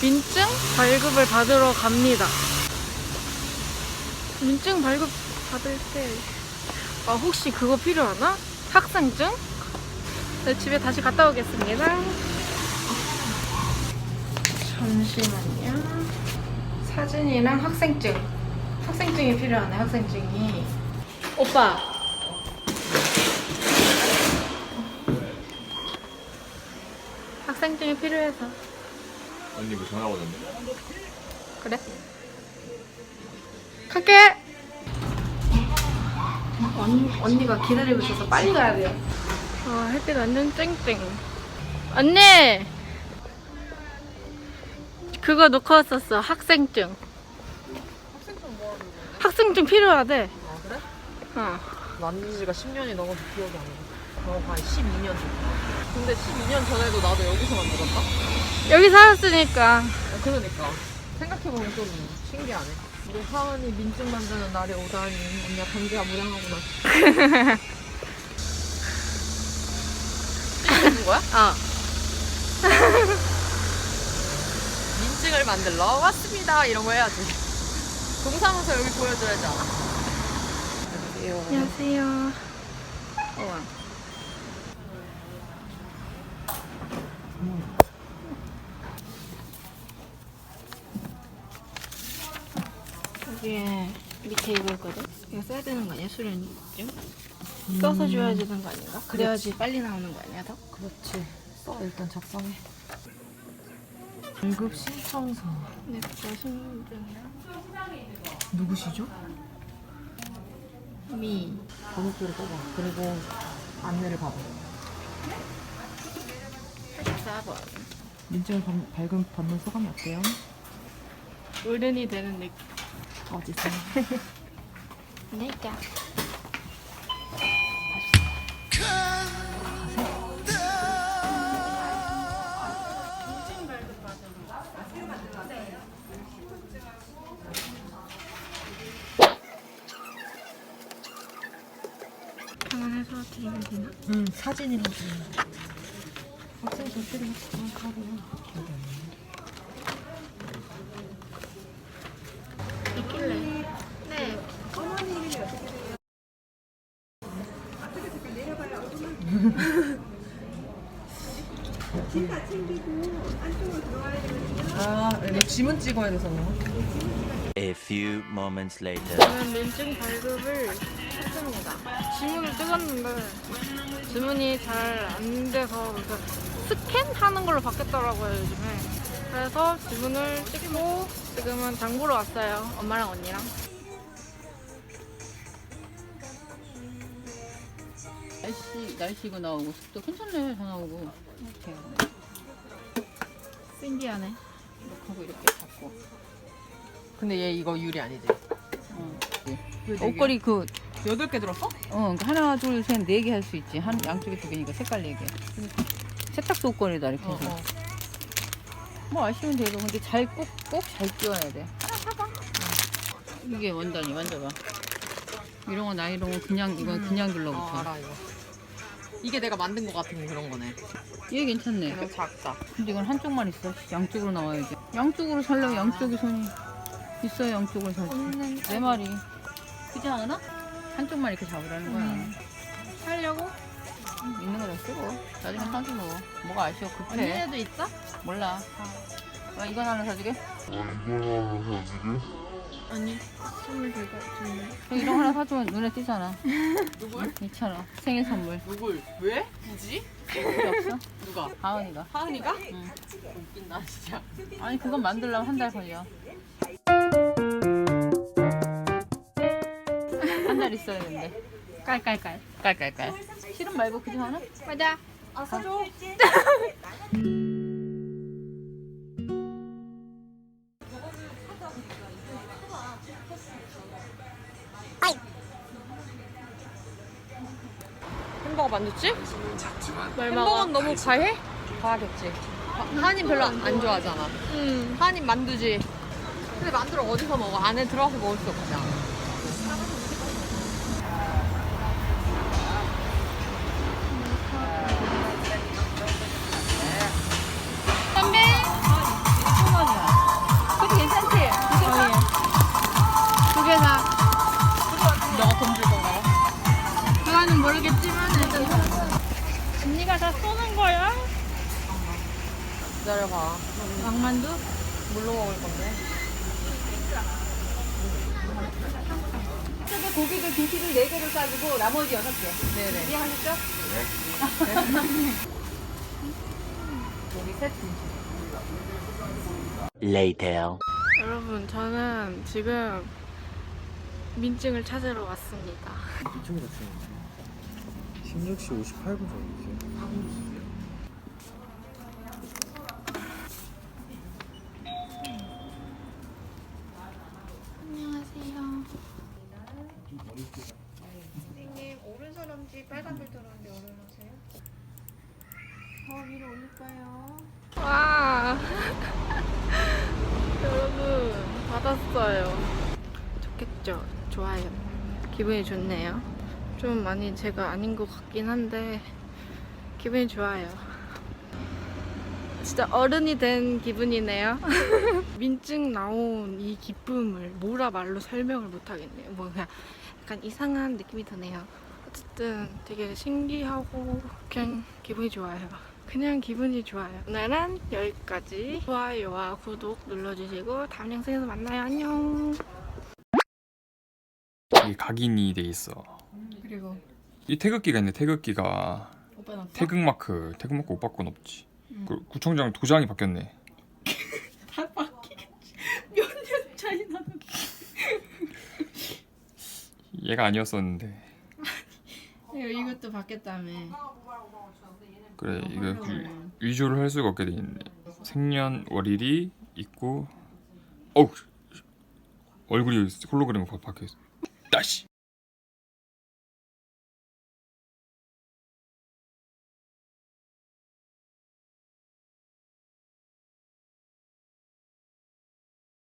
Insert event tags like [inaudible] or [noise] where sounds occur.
민증 발급을 받으러 갑니다. 민증 발급 받을 때, 아, 혹시 그거 필요하나? 학생증? 네, 집에 다시 갔다 오겠습니다. 잠시만요. 사진이랑 학생증. 학생증이 필요하네, 학생증이. 오빠. 학생증이 필요해서. 언니 뭐 전화 오는데? 그래? 갈게! 언, 언니가 기다리고 있어서 빨리 가야 돼요. 와, 햇빛 완전 쨍쨍. 언니! 그거 놓고 왔었어. 학생증. 학생증 뭐 하는? 학생증 필요하대. 아 그래? 어. 만든 지가 10년이 넘어서 기억이 안 나. 어, 한 12년 전. 근데 12년 전에도 나도 여기서 만들었다? 여기 살았으니까. 어, 그러니까. 생각해보면 좀 신기하네. 우리 하은이 민증 만드는 날이 오다니. 언니가 감기가 무량하구나. [laughs] 찍는 거야? 어. [laughs] 민증을 만들러 왔습니다. 이런 거 해야지. 동사무소 여기 보여줘야지? 안녕하세요. 안녕하세요. 우와. 여기에 밑에 이거 있거든? 이거 써야 되는 거 아니야, 수련이? 좀? 써서 줘야 되는 거 아닌가? 그래야지 빨리 나오는 거 아니야, 더? 그렇지. 써 일단 작성해. 월급 신청서. 네, 저 신분증이랑 누구시죠? 미. 번호표를 뽑아. 그리고 안내를 받아. 84번. 민증을 받- 발급 받는 소감이 어때요? 어른이 되는 느낌. 어디서? 내가. 병원에서 드리면 되나? 응, 사진이랑 좀. 학생증 필요하지만 카드. 있길래. 아, 이거 지문 찍어야 돼서 그런가? A few moments later. 저는 민증 발급을 했습니다. 지문을 찍었는데 지문이 잘 안 돼서 그래서 스캔하는 걸로 바뀌었더라고요 요즘에. 그래서 지문을 찍고 지금은 장 보러 왔어요. 엄마랑 언니랑. 날씨 날씨가 나오고 습도 괜찮네 전화 오고 이렇게 신기하네. 하고 이렇게 잡고 근데 얘 이거 유리 아니지? 어. 옷걸이 그 여덟 개 들었어? 어, 그 하나 둘 셋 네 개 할 수 있지 한 양쪽에 두 개니까 색깔 네 개 세탁소 옷걸이다 이렇게 어, 해서 어. 뭐 아쉬운 대로 근데 잘 꼭 꼭 잘 끼워야 돼 이게 원단이 만져봐 이런 거 나이롱은 그냥 이건 그냥 어, 둘러붙어 알아 이거. 이게 내가 만든 거 같은 그런 거네. 얘 괜찮네 그냥 작다. 근데 이건 한쪽만 있어 양쪽으로 나와야지 양쪽으로 살려면 양쪽이 손이 있어야 양쪽을 살지 내 말이 그지 않아? 한쪽만 이렇게 잡으라는 거야 음. 살려고? 있는 거다 쓰고 나중에 사지 뭐 뭐가 아쉬워 급해 언니네도 있어? 몰라 아, 이건 하나 사주게? 아 니 선물 주는. 형 이런 거 하나 사주면 눈에 띄잖아 [laughs] 누굴? 있잖아 생일 선물 누굴? 왜? 굳이? 필요 없어? 누가? 하은이가 하은이가? 응. 웃긴다 진짜. 아니 그건 만들려면 한 달 걸려 한 달 있어야 되는데 깔깔깔. 깔깔깔 실은 말고 그지 하나? 맞아. 아 사줘. [laughs] 햄버거 만졌지? 햄버거는 너무 과해? 과하겠지. 하은이 별로 안 좋아하잖아. 음. 하은이 만두지. 근데 만두를 어디서 먹어? 안에 들어가서 먹을 수 없잖아. 언니가 다 쏘는 거야? 기다려봐. 왕만두? 뭘로 먹을 건데? 저기 고기를 김치를 4개를 싸주고 나머지 6개. 네네. 이해하셨죠? [laughs] 고기 셋 김치. Later. 여러분 저는 지금 민증을 찾으러 왔습니다. 16시 58분 정도지. 안녕하세요. 선생님 오른손 엄지 빨간불 들어오는데 오른하세요? 더 위로 올릴까요? 와 [laughs] 여러분 받았어요. 좋겠죠? 좋아요. 기분이 좋네요. 좀 많이 제가 아닌 것 같긴 한데 기분이 좋아요. 진짜 어른이 된 기분이네요. [laughs] 민증 나온 이 기쁨을 뭐라 말로 설명을 못 하겠네요. 뭐 그냥 약간 이상한 느낌이 드네요. 어쨌든 되게 신기하고 그냥 기분이 좋아요. 그냥 기분이 좋아요. 오늘은 여기까지. 좋아요와 구독 눌러주시고 다음 영상에서 만나요. 안녕. 이 각인이 돼 있어. 그리고 이 태극기가 있네. 태극기가 오빠 놨어? 태극 마크. 태극 마크 못 바꾼 없지. 그 구청장 도장이 바뀌었네. [laughs] 차이 나는. 얘가 아니었었는데. 이것도 바뀌었다며. 그래 이거 위, 위조를 할 수가 없게 돼 있네. 생년월일이 있고, 어우 얼굴이 홀로그램 바- 바뀌어 있어. 다시.